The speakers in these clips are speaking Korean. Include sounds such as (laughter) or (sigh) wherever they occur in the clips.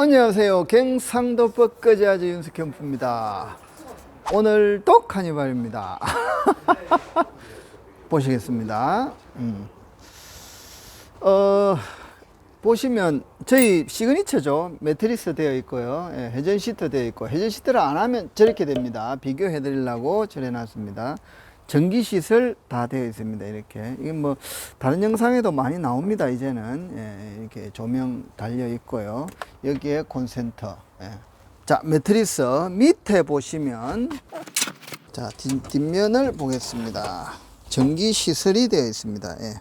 안녕하세요. 경상도 뻐끄지아주 윤석현입니다. 오늘 또 카니발입니다. (laughs) 보시겠습니다. 음. 어, 보시면 저희 시그니처죠. 매트리스 되어 있고요. 예, 회전 시트 되어 있고 회전 시트를 안 하면 저렇게 됩니다. 비교해 드리려고 저래 놨습니다. 전기 시설 다 되어 있습니다. 이렇게 이게 뭐 다른 영상에도 많이 나옵니다. 이제는 예, 이렇게 조명 달려 있고요. 여기에 콘센터. 예. 자 매트리스 밑에 보시면 자 뒷, 뒷면을 보겠습니다. 전기 시설이 되어 있습니다. 예.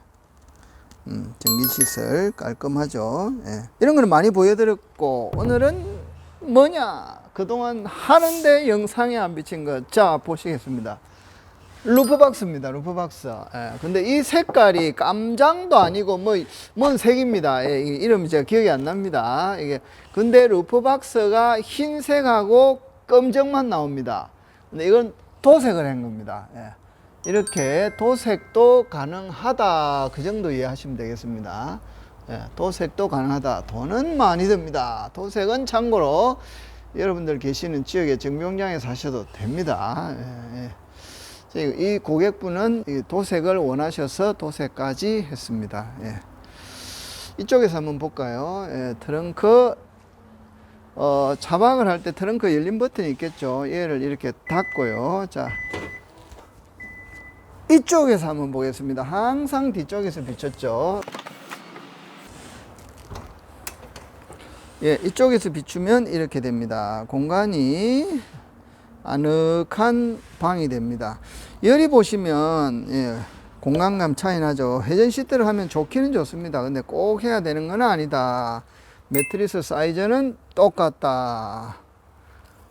음, 전기 시설 깔끔하죠. 예. 이런 거는 많이 보여드렸고 오늘은 뭐냐? 그동안 하는데 영상에 안 비친 것. 자 보시겠습니다. 루프박스입니다. 루프박스. 예. 근데 이 색깔이 깜장도 아니고 뭐 뭔 색입니다. 예. 이 이름이 제가 기억이 안 납니다. 이게 근데 루프박스가 흰색하고 검정만 나옵니다. 근데 이건 도색을 한 겁니다. 예. 이렇게 도색도 가능하다 그 정도 이해하시면 되겠습니다 예, 도색도 가능하다 돈은 많이 듭니다 도색은 참고로 여러분들 계시는 지역의 정비공장에 사셔도 됩니다 예, 예. 자, 이 고객분은 이 도색을 원하셔서 도색까지 했습니다 예. 이쪽에서 한번 볼까요 예, 트렁크 어, 자박을 할 때 트렁크 열린 버튼이 있겠죠 얘를 이렇게 닫고요 자 이쪽에서 한번 보겠습니다. 항상 뒤쪽에서 비췄죠. 예, 이쪽에서 비추면 이렇게 됩니다. 공간이 아늑한 방이 됩니다. 열이 보시면 예, 공간감 차이 나죠. 회전 시트를 하면 좋기는 좋습니다. 근데 꼭 해야 되는 건 아니다. 매트리스 사이즈는 똑같다.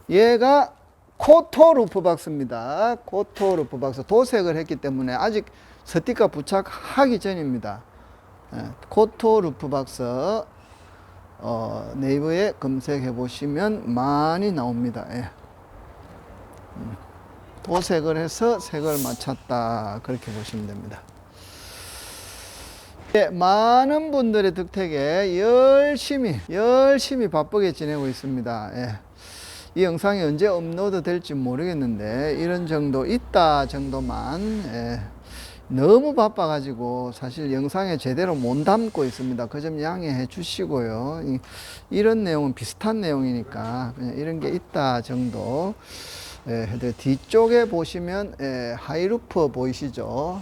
얘가 코토 루프박스입니다. 코토 루프박스 도색을 했기 때문에 아직 스티커 부착하기 전입니다. 예, 코토 루프박스 어, 네이버에 검색해 보시면 많이 나옵니다. 예. 음, 도색을 해서 색을 맞췄다 그렇게 보시면 됩니다. 예, 많은 분들의 득택에 열심히 열심히 바쁘게 지내고 있습니다. 예. 이 영상이 언제 업로드 될지 모르겠는데 이런 정도 있다 정도만 예, 너무 바빠가지고 사실 영상에 제대로 못 담고 있습니다. 그 점 양해해 주시고요. 이, 이런 내용은 비슷한 내용이니까 그냥 이런 게 있다 정도 예, 뒤쪽에 보시면 예, 하이루프 보이시죠?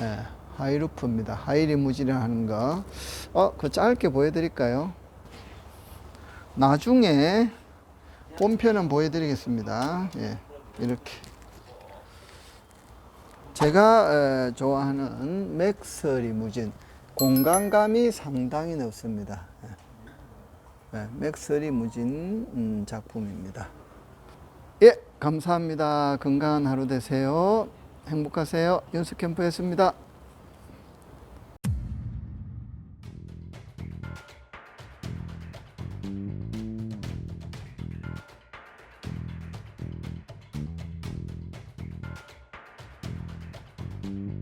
예, 하이루프입니다. 하이리무진을 하는 거. 어, 그 짧게 보여드릴까요? 나중에 본편은 보여드리겠습니다. 예, 이렇게. 제가 에, 좋아하는 맥스 리무진. 공간감이 상당히 넓습니다. 예. 예, 맥스 리무진 음, 작품입니다. 예, 감사합니다. 건강한 하루 되세요. 행복하세요. 연습캠프였습니다. thank mm -hmm. you